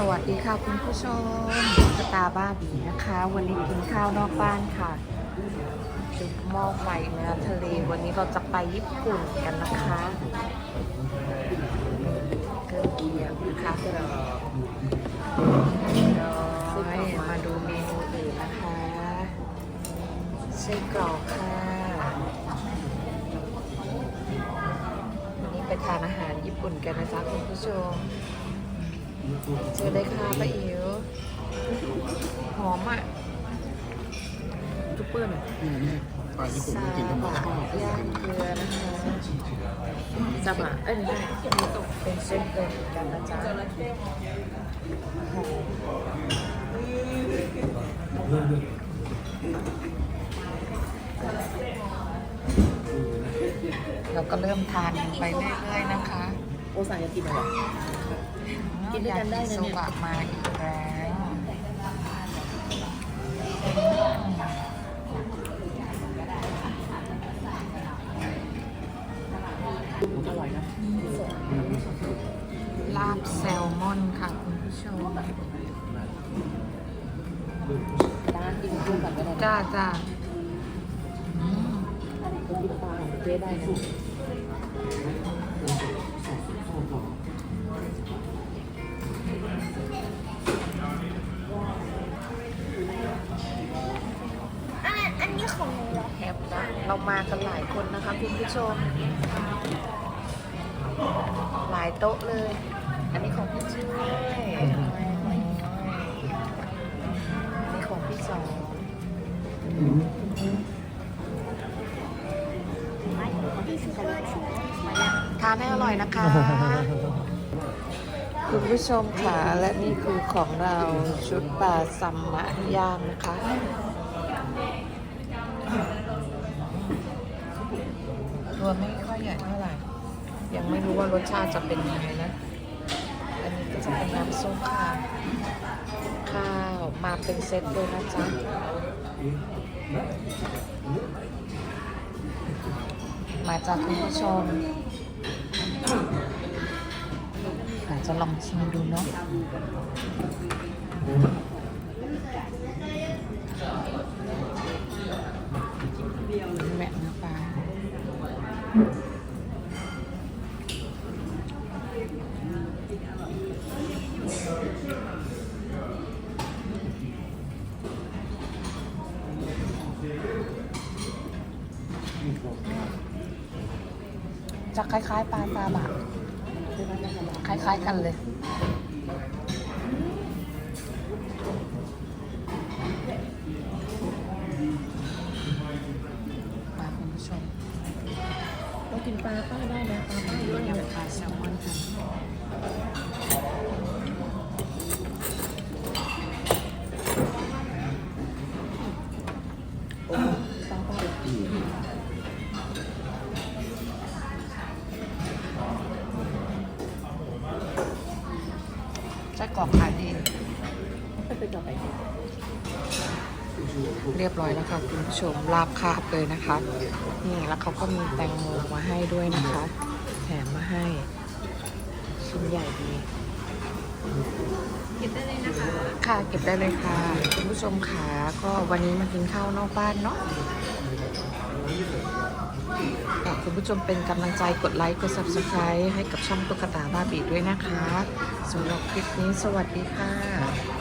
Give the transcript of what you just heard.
สวัสดีค่ะคุณผู้ชมสตาบ้าบีนะคะ วันนี้กินข้าวนอกบ้านค่ะจุดหม้อไฟเนื้อทะเล วันนี้เราจะไปญี่ปุ่นกันนะคะเกลือเกียนะคะเกลือน้อยมาดูเมนูอื่นนะคะไส้กรอกค่ะวันนี้ไปทานอาหารญี่ปุ่นกันนะจ๊ะคุณผู้ชม เจอเลยค่ะป้าอิ๋วหอมอะจุ๊บเปื้อนนี่นี่ปลาญี่ปุ่นซาไม่กินก็บะชอบย่างเกลือนะคะซาบะเอ้ยไม่ใช่เป็นเส้นเป็นกันนะจ๊ะหอมเราก็เริ่มทานกันไปเรื่อยๆนะคะ โอซายากินอะไร กินด้วยกันได้นะเนี่ยยากิโซบะมาอีกแล้วอร่อยนะลาบแซลมอนค่ะคุณผู้ชมร้านกินคู่กันก็ได้นะจ้าจ้าอืมเรากินปลาของเจ๊ได้นะ เรามากันหลายคนนะคะคุณผู้ชม หลายโต๊ะเลย อันนี้ของพี่ช่วยอันนี้ของพี่สองทานให้อร่อยนะคะ คุณผู้ชมค่ะและนี่คือของเราชุดปลาซัมมะย่างนะคะ ตัวไม่ค่อยใหญ่เท่าไหร่ ยังไม่รู้ว่ารสชาติจะเป็นยังไงนะ อันนี้ก็จะเป็นน้ำส้มค่ะ ข้าวมาเป็นเซตเลยนะจ๊ะมาจากคุณผู้ชมอาจจะลองชิมดูเนาะแหวะน้ำปลา จะคล้าย ๆ ปลาซาบะคล้าย ๆ กันเลย มาคุณผู้ชมเรากินปลาป้าได้นะปลาป้าเยอะเนี่ยยำปลาแซลมอนค่ะ ไส้กรอกขายดีไปไปต่อไปเรียบร้อยแล้วค่ะคุณผู้ชมลาบคาบเลยนะคะนี่แล้วเขาก็มีแตงโมมาให้ด้วยนะคะแถมมาให้ชิ้นใหญ่ดีเก็บได้เลยนะคะค่ะเก็บได้เลยค่ะคุณผู้ชมขาก็วันนี้มากินข้าวนอกบ้านเนาะฝาก คุณผู้ชมเป็นกำลังใจกดไลค์กด subscribe ให้กับช่องตุ๊กตาบ้าบีด้วยนะคะสำหรับคลิปนี้สวัสดีค่ะ